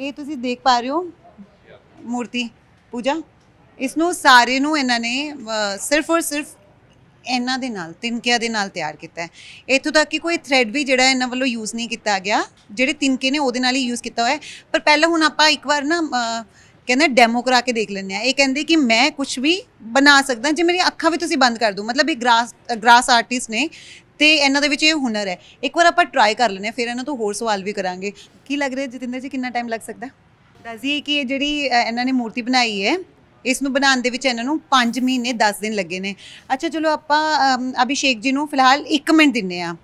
ਇਹ ਤੁਸੀਂ ਦੇਖ ਪਾ ਰਹੇ ਹੋ ਮੂਰਤੀ ਪੂਜਾ। ਇਸ ਨੂੰ ਸਾਰੇ ਨੂੰ ਇਹਨਾਂ ਨੇ ਅ, ਸਿਰਫ ਔਰ ਸਿਰਫ ਇਹਨਾਂ ਦੇ ਨਾਲ ਤਿਨਕਿਆਂ ਦੇ ਨਾਲ ਤਿਆਰ ਕੀਤਾ ਹੈ। ਇੱਥੋਂ ਤੱਕ ਕਿ ਕੋਈ ਥ੍ਰੈਡ ਵੀ ਜਿਹੜਾ ਇਹਨਾਂ ਵੱਲੋਂ ਯੂਜ਼ ਨਹੀਂ ਕੀਤਾ ਗਿਆ ਜਿਹੜੇ ਤਿਨਕੇ ਨੇ ਉਹਦੇ ਨਾਲ ਹੀ ਯੂਜ਼ ਕੀਤਾ ਹੋਇਆ ਹੈ। ਪਰ ਪਹਿਲਾਂ ਹੁਣ ਆਪਾਂ ਇੱਕ ਵਾਰ ਨਾ ਅ, ਕਹਿੰਦੇ ਡੈਮੋ ਕਰਾ ਕੇ ਦੇਖ ਲੈਂਦੇ ਆ ਇਹ ਕਹਿੰਦੇ ਕਿ ਮੈਂ ਕੁਝ ਵੀ ਬਣਾ ਸਕਦਾ ਜੇ ਮੇਰੀ ਅੱਖਾਂ ਵੀ ਤੁਸੀਂ ਬੰਦ ਕਰ ਦਿਓ। ਮਤਲਬ ਇਹ ਗ੍ਰਾਸ ਗ੍ਰਾਸ ਆਰਟਿਸਟ ਨੇ ਤੇ ਇਹਨਾਂ ਦੇ ਵਿੱਚ ਇਹ ਹੁਨਰ ਹੈ। ਇੱਕ ਵਾਰ ਆਪਾਂ ਟਰਾਈ ਕਰ ਲੈਂਦੇ ਹਾਂ ਫਿਰ ਇਹਨਾਂ ਤੋਂ ਹੋਰ ਸਵਾਲ ਵੀ ਕਰਾਂਗੇ। ਕੀ ਲੱਗ ਰਿਹਾ ਜਤਿੰਦਰ ਜੀ ਕਿੰਨਾ ਟਾਈਮ ਲੱਗ ਸਕਦਾ? ਦੱਸਦੀ ਕਿ ਇਹ ਜਿਹੜੀ ਅ, ਇਹਨਾਂ ਨੇ ਮੂਰਤੀ ਬਣਾਈ ਹੈ ਇਸ ਨੂੰ ਬਣਾਉਣ ਦੇ ਵਿੱਚ ਇਹਨਾਂ ਨੂੰ 5 ਮਹੀਨੇ 10 ਦਿਨ ਲੱਗੇ ਨੇ। ਅੱਛਾ ਚਲੋ ਆਪਾਂ ਅਮ, ਅਭਿਸ਼ੇਕ ਜੀ ਨੂੰ ਫਿਲਹਾਲ 1 ਮਿੰਟ ਦਿੰਨੇ ਆ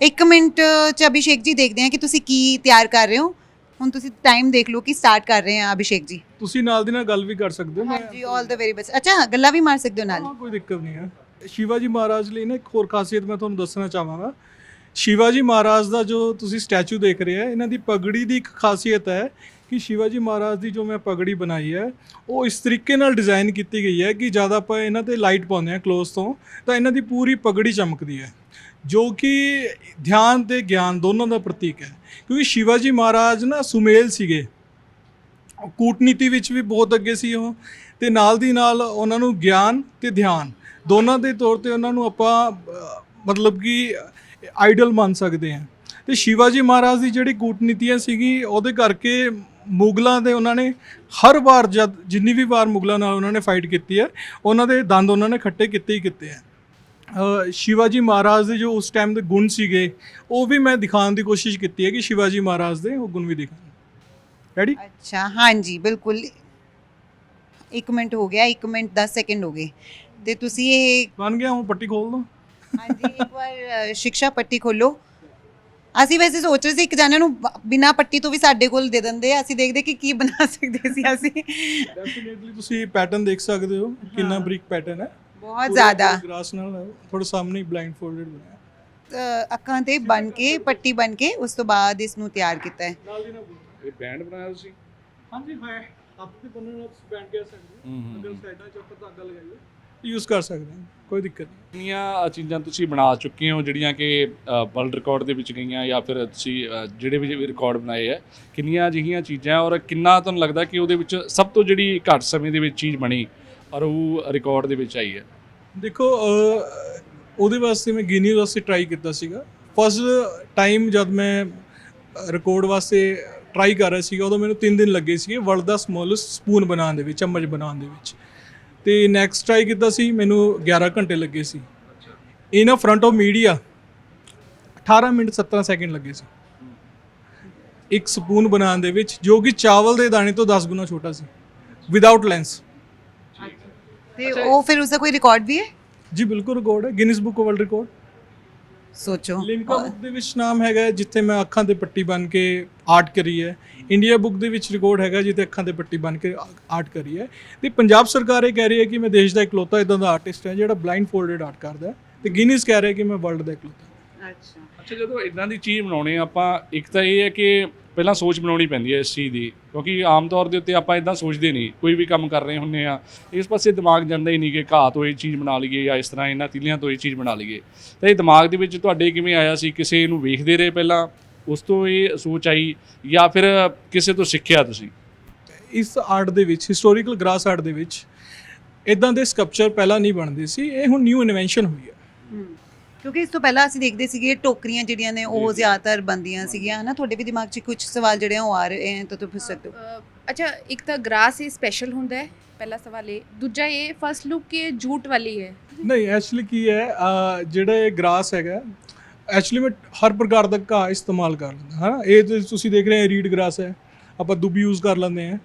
1 ਮਿੰਟ ਚ ਅਭਿਸ਼ੇਕ ਜੀ ਦੇਖਦੇ ਆ ਕਿ ਤੁਸੀਂ ਕੀ ਤਿਆਰ ਕਰ ਰਹੇ ਹੋ। ਹੁਣ ਤੁਸੀਂ ਟਾਈਮ ਦੇਖ ਲਓ ਕਿ ਸਟਾਰਟ ਕਰ ਰਹੇ ਆ ਅਭਿਸ਼ੇਕ ਜੀ। ਤੁਸੀਂ ਨਾਲ ਦੀ ਨਾਲ ਗੱਲ ਵੀ ਕਰ ਸਕਦੇ ਹੋ ਮੈਂ ਹਾਂਜੀ 올 ਦ ਵੈਰੀ ਬੈਸਟ ਅੱਛਾ ਗੱਲਾਂ ਵੀ ਮਾਰ ਸਕਦੇ ਹੋ ਨਾਲ। ਹਾਂ, ਕੋਈ ਦਿੱਕਤ ਨਹੀਂ ਹੈ। ਸ਼ਿਵਾਜੀ ਮਹਾਰਾਜ ਲਈ ਨਾ ਇੱਕ ਹੋਰ ਖਾਸੀਅਤ ਮੈਂ ਤੁਹਾਨੂੰ ਦੱਸਣਾ ਚਾਹਾਂਗਾ। ਸ਼ਿਵਾਜੀ ਮਹਾਰਾਜ ਦਾ ਜੋ ਤੁਸੀਂ ਸਟੈਚੂ ਦੇਖ ਰਹੇ ਹੋ ਇਹਨਾਂ ਦੀ ਪਗੜੀ ਦੀ ਇੱਕ ਖਾਸੀਅਤ ਹੈ ਕਿ ਸ਼ਿਵਾਜੀ ਮਹਾਰਾਜ ਦੀ ਜੋ ਮੈਂ ਪਗੜੀ ਬਣਾਈ ਹੈ, ਉਹ ਇਸ ਤਰੀਕੇ ਨਾਲ ਡਿਜ਼ਾਈਨ ਕੀਤੀ ਗਈ ਹੈ ਕਿ ਜਦ ਆਪਾਂ ਇਹਨਾਂ ਤੇ ਲਾਈਟ ਪਾਉਂਦੇ ਹਾਂ ਕਲੋਜ਼ ਤੋਂ, ਤਾਂ ਇਹਨਾਂ ਦੀ ਪੂਰੀ ਪਗੜੀ ਚਮਕਦੀ ਹੈ, ਜੋ ਕਿ ਧਿਆਨ ਤੇ ਗਿਆਨ ਦੋਨਾਂ ਦਾ ਪ੍ਰਤੀਕ ਹੈ। ਕਿਉਂਕਿ ਸ਼ਿਵਾਜੀ ਮਹਾਰਾਜ ਨਾ ਸੁਮੇਲ ਸੀਗੇ। ਕੂਟਨੀਤੀ ਵਿੱਚ ਵੀ ਬਹੁਤ ਅੱਗੇ ਸੀ ਉਹ, ਤੇ ਨਾਲ ਦੀ ਨਾਲ ਉਹਨਾਂ ਨੂੰ ਗਿਆਨ ਤੇ ਧਿਆਨ, ਦੋਨਾਂ ਦੇ ਤੌਰ ਤੇ ਉਹਨਾਂ ਨੂੰ ਆਪਾਂ ਮਤਲਬ ਕਿ ਆਈਡਲ ਮੰਨ ਸਕਦੇ ਹਾਂ। ਤੇ ਸ਼ਿਵਾਜੀ ਮਹਾਰਾਜ ਦੀ ਜਿਹੜੀ ਕੂਟਨੀਤੀਆਂ ਸੀਗੀ, ਉਹਦੇ ਕਰਕੇ ਮੁਗਲਾਂ ਦੇ ਉਹਨਾਂ ਨੇ ਹਰ ਵਾਰ ਜਦ ਜਿੰਨੀ ਵੀ ਵਾਰ ਮੁਗਲਾਂ ਨਾਲ ਉਹਨਾਂ ਨੇ ਫਾਈਟ ਕੀਤੀ ਹੈ ਉਹਨਾਂ ਦੇ ਦੰਦ ਉਹਨਾਂ ਨੇ ਖੱਟੇ ਕੀਤੇ ਹੀ ਕੀਤੇ ਹੈ। ਸ਼ਿਵਾਜੀ ਮਹਾਰਾਜ ਦੇ ਜੋ ਉਸ ਟਾਈਮ ਦੇ ਗੁਣ ਸੀਗੇ ਉਹ ਵੀ ਮੈਂ ਦਿਖਾਉਣ ਦੀ ਕੋਸ਼ਿਸ਼ ਕੀਤੀ ਹੈ ਕਿ ਸ਼ਿਵਾਜੀ ਮਹਾਰਾਜ ਦੇ ਉਹ ਗੁਣ ਵੀ ਦਿਖਾਣ ਰੈਡੀ ਅੱਛਾ ਹਾਂਜੀ ਬਿਲਕੁਲ। 1 ਮਿੰਟ ਹੋ ਗਿਆ 1 ਮਿੰਟ 10 ਸੈਕਿੰਡ ਹੋ ਗਏ। ਤੇ ਤੁਸੀਂ ਇਹ ਬਣ ਗਿਆ ਹੁਣ ਪੱਟੀ ਖੋਲ ਦੋ। ਹਾਂਜੀ ਇੱਕ ਵਾਰ ਸ਼ਿਕਸ਼ਾ ਪੱਟੀ ਖੋਲੋ। ਅਸੀਂ ਵੈਸੇ ਸੋਚ ਰਹੇ ਸੀ ਇੱਕ ਜਾਨੇ ਨੂੰ ਬ- ਬਿਨਾਂ ਪੱਟੀ ਤੋਂ ਵੀ ਸਾਡੇ ਕੋਲ ਦੇ ਦਿੰਦੇ ਆ। ਅਸੀਂ ਦੇਖਦੇ ਕਿ ਕੀ ਬਣਾ ਸਕਦੇ ਸੀ ਅਸੀਂ। ਡੈਫੀਨਿਟਲੀ ਤੁਸੀਂ ਪੈਟਰਨ ਦੇਖ ਸਕਦੇ ਹੋ ਕਿੰਨਾ ਬਰੀਕ ਪੈਟਰਨ ਹੈ। ਬਹੁਤ ਜ਼ਿਆਦਾ। ਗ੍ਰਾਸ ਨਾਲ ਥੋੜਾ ਸਾਹਮਣੇ ਬਲਾਈਂਡ ਫੋਲਡਡ ਬਣਾਇਆ ਅ, ਅੱਖਾਂ ਤੇ ਬਨ ਕੇ ਪੱਟੀ ਬਨ ਕੇ ਉਸ ਤੋਂ ਬਾਅਦ ਇਸ ਨੂੰ ਤਿਆਰ ਕੀਤਾ ਹੈ। ਨਾਲ ਦੀ ਨਾਲ ਇਹ ਬੈਂਡ ਬਣਾਇਆ ਤੁਸੀਂ? ਹਾਂਜੀ ਹੈ। ਆਪਣੇ ਬੰਨਣ ਨਾਲ ਬੈਂਡ ਕਹਿ ਸਕਦੇ ਹੂੰ, ਹੋ ਹੂੰ, ਅਗਰ ਸਾਈਡਾਂ ਚ ਆਪਾਂ ਧਾਗਾ ਲਗਾਈਏ। ਯੂਜ਼ ਕਰ ਸਕਦੇ ਹਾਂ ਕੋਈ ਦਿੱਕਤ ਨਹੀਂ। ਕਿੰਨੀਆਂ ਚੀਜ਼ਾਂ ਤੁਸੀਂ ਬਣਾ ਚੁੱਕੇ ਹੋ ਜਿਹੜੀਆਂ ਕਿ ਵਰਲਡ ਰਿਕਾਰਡ ਦੇ ਵਿੱਚ ਗਈਆਂ ਜਾਂ ਫਿਰ ਤੁਸੀਂ ਅ, ਜਿਹੜੇ ਵੀ ਰਿਕਾਰਡ ਬਣਾਏ ਆ ਕਿੰਨੀਆਂ ਅਜਿਹੀਆਂ ਚੀਜ਼ਾਂ ਔਰ ਕਿੰਨਾ ਤੁਹਾਨੂੰ ਲੱਗਦਾ ਕਿ ਉਹਦੇ ਵਿੱਚ ਸਭ ਤੋਂ ਜਿਹੜੀ ਘੱਟ ਸਮੇਂ ਦੇ ਵਿੱਚ ਚੀਜ਼ ਬਣੀ ਔਰ ਉਹ ਰਿਕਾਰਡ ਦੇ ਵਿੱਚ ਆਈ ਹੈ? ਦੇਖੋ ਅਹ, ਉਹਦੇ ਵਾਸਤੇ ਮੈਂ ਗਿਨੀ ਵਾਸਤੇ ਟਰਾਈ ਕੀਤਾ ਸੀਗਾ। ਫਸਟ ਟਾਈਮ ਜਦ ਮੈਂ ਰਿਕਾਰਡ ਵਾਸਤੇ ਟਰਾਈ ਕਰ ਰਿਹਾ ਸੀਗਾ ਉਦੋਂ ਮੈਨੂੰ 3 ਦਿਨ ਲੱਗੇ ਸੀਗੇ ਵਰਲਡ ਦਾ ਸਮੋਲੈਸਟ ਸਪੂਨ ਬਣਾਉਣ ਦੇ ਵਿੱਚ ਚਮਚ ਬਣਾਉਣ ਦੇ ਵਿੱਚ। ਤੇ ਨੈਕਸਟ ਟਰਾਈ ਕੀਤਾ ਸੀ? ਮੈਨੂੰ 11 ਘੰਟੇ ਲੱਗੇ ਸੀ। In front of media 18 minute 17 second ਲੱਗੇ ਸੀ। ਇੱਕ ਸਪੂਨ ਬਣਾਉਣ ਦੇ ਵਿੱਚ ਜੋ ਕਿ ਚਾਵਲ ਦੇ ਦਾਣੇ ਤੋਂ 10 ਗੁਣਾ ਛੋਟਾ ਸੀ। ਵਿਦਆਊਟ ਲੈਂਸ ਤੇ ਉਹ ਫਿਰ ਉਸ ਦਾ ਕੋਈ ਰਿਕਾਰਡ ਵੀ ਹੈ? ਜੀ ਬਿਲਕੁਲ ਰਿਕਾਰਡ ਹੈ। ਗਿਨੀਜ਼ ਬੁੱਕ ਵਰਲਡ ਰਿਕਾਰਡ ਸੋਚੋ। ਲਿਮਕਾ ਬੁੱਕ ਦੇ ਵਿੱਚ ਨਾਮ ਹੈਗਾ ਜਿੱਥੇ ਮੈਂ ਅੱਖਾਂ ਤੇ ਪੱਟੀ ਬਨ ਕੇ ਆਰਟ ਕਰੀ ਹੈ। ਇੰਡੀਆ ਬੁੱਕ ਦੇ ਵਿੱਚ ਰਿਕਾਰਡ ਹੈਗਾ ਜਿੱਥੇ ਅੱਖਾਂ ਤੇ ਪੱਟੀ ਬਨ ਕੇ ਆਰਟ ਕਰੀ ਹੈ। ਤੇ ਪੰਜਾਬ ਸਰਕਾਰ ਇਹ ਕਹਿ ਰਹੀ ਹੈ ਕਿ ਮੈਂ ਦੇਸ਼ ਦਾ ਇਕਲੌਤਾ ਇਦਾਂ ਦਾ ਆਰਟਿਸਟ ਹੈ ਜਿਹੜਾ ਬਲਾਈਂਡ ਫੋਲਡਡ ਆਰਟ ਕਰਦਾ ਹੈ। ਤੇ ਗਿਨੀਜ਼ ਕਹਿ ਰਿਹਾ ਕਿ ਮੈਂ ਵਰਲਡ ਦਾ ਇਕਲੌਤਾ ਅੱਛਾ। ਅੱਛਾ ਜਦੋਂ ਇਦਾਂ ਦੀ ਚੀਜ਼ ਬਣਾਉਣੀ ਆ, ਆਪਾਂ ਇੱਕ ਤਾਂ ਇਹ ਹੈ ਕਿ ਪਹਿਲਾਂ ਸੋਚ ਬਣਾਉਣੀ ਪੈਂਦੀ ਹੈ ਇਸ ਚੀਜ਼ ਦੀ ਕਿਉਂਕਿ ਆਮ ਤੌਰ ਦੇ ਉੱਤੇ ਆਪਾਂ ਇਦਾਂ ਸੋਚਦੇ ਨਹੀਂ ਕੋਈ ਵੀ ਕੰਮ ਕਰ ਰਹੇ ਹੁੰਨੇ ਆ ਇਸ ਪਾਸੇ ਦਿਮਾਗ ਜਾਂਦਾ ਹੀ ਨਹੀਂ ਕਿ ਘਾਹ ਤੋਂ ਇਹ ਚੀਜ਼ ਬਣਾ ਲਈਏ ਜਾਂ ਇਸ ਤਰ੍ਹਾਂ ਇਹਨਾਂ ਤਿੱਲੀਆਂ ਤੋਂ ਇਹ ਚੀਜ਼ ਬਣਾ ਲਈਏ। ਤਾਂ ਇਹ ਦਿਮਾਗ ਦੇ ਵਿੱਚ ਤੁਹਾਡੇ ਕਿਵੇਂ ਆਇਆ ਸੀ ਕਿਸੇ ਨੂੰ ਵੇਖਦੇ ਰਹੇ ਪਹਿਲਾਂ ਉਸ ਤੋਂ ਇਹ ਸੋਚ ਆਈ ਜਾਂ ਫਿਰ ਕਿਸੇ ਤੋਂ ਸਿੱਖਿਆ ਤੁਸੀਂ? ਇਸ ਆਰਟ ਦੇ ਵਿੱਚ ਹਿਸਟੋਰੀਕਲ ਗ੍ਰਾਸ ਆਰਟ ਦੇ ਵਿੱਚ ਇਦਾਂ ਦੇ ਸਕਲਪਚਰ ਪਹਿਲਾਂ ਨਹੀਂ ਬਣਦੇ ਸੀ ਇਹ ਹੁਣ ਨਿਊ ਇਨਵੈਂਸ਼ਨ ਹੋਈ ਹੈ। ਕਿਉਂਕਿ ਇਸ ਤੋਂ ਪਹਿਲਾਂ ਅਸੀਂ ਦੇਖਦੇ ਸੀਗੇ ਟੋਕਰੀਆਂ ਜਿਹੜੀਆਂ ਨੇ ਉਹ ਜ਼ਿਆਦਾਤਰ ਬੰਦੀਆਂ ਸੀਗੀਆਂ ਹਨਾ? ਤੁਹਾਡੇ ਵੀ ਦਿਮਾਗ 'ਚ ਕੁਝ ਸਵਾਲ ਜਿਹੜੇ ਆ ਉਹ ਆ ਰਹੇ ਹੈ ਤਾਂ ਤੁਸੀਂ ਪੁੱਛ ਸਕਦੇ ਹੋ। ਅ, ਅੱਛਾ ਇੱਕ ਤਾਂ ਗ੍ਰਾਸ ਇਹ ਸਪੈਸ਼ਲ ਹੁੰਦਾ ਹੈ ਪਹਿਲਾ ਸਵਾਲ ਇਹ। ਦੂਜਾ ਇਹ ਫਸਟ ਲੁੱਕ ਇਹ ਜੂਟ ਵਾਲੀ ਹੈ। ਨਹੀਂ ਐਕਚੁਅਲੀ ਕੀ ਹੈ ਜਿਹੜਾ ਇਹ ਗ੍ਰਾਸ ਹੈਗਾ ਐਕਚੁਅਲੀ ਮੈਂ ਹਰ ਪ੍ਰਕਾਰ ਦਾ ਘਾਹ ਇਸਤੇਮਾਲ ਕਰ ਲੈਂਦਾ ਹਾਂ ਇਹ ਤੁਸੀਂ ਦੇਖ ਰਹੇ ਹੋ ਰੀਡ ਗ੍ਰਾਸ ਹੈ। ਆਪਾਂ ਦੁੱਬ ਯੂਜ਼ ਕਰ ਲੈਂਦੇ ਹਾਂ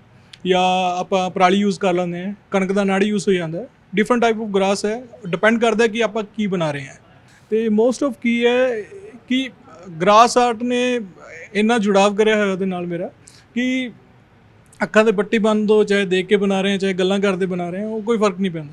ਜਾਂ ਆਪਾਂ ਪਰਾਲੀ ਯੂਜ਼ ਕਰ ਲੈਂਦੇ ਹਾਂ ਕਣਕ ਦਾ ਨਾੜੀ ਯੂਜ਼ ਹੋ ਜਾਂਦਾ ਡਿਫਰੈਂਟ ਟਾਈਪ ਆਫ ਗ੍ਰਾਸ ਹੈ ਡਿਪੈਂਡ ਕਰਦਾ ਕਿ ਆਪਾਂ ਕੀ ਬਣਾ ਰਹੇ ਹਾਂ। ਤੇ ਮੋਸਟ ਆਫ ਕੀ ਹੈ ਕਿ ਗ੍ਰਾਸ ਆਰਟ ਨੇ ਇੰਨਾ ਜੁੜਾਵ ਕਰਿਆ ਹੋਇਆ ਉਹਦੇ ਨਾਲ ਮੇਰਾ ਕਿ ਅੱਖਾਂ ਤੇ ਪੱਟੀ ਬੰਨ ਦੋ, ਚਾਹੇ ਦੇਖ ਕੇ ਬਣਾ ਰਹੇ ਹਾਂ, ਚਾਹੇ ਗੱਲਾਂ ਕਰਦੇ ਬਣਾ ਰਹੇ ਹਾਂ, ਉਹ ਕੋਈ ਫ਼ਰਕ ਨਹੀਂ ਪੈਂਦਾ।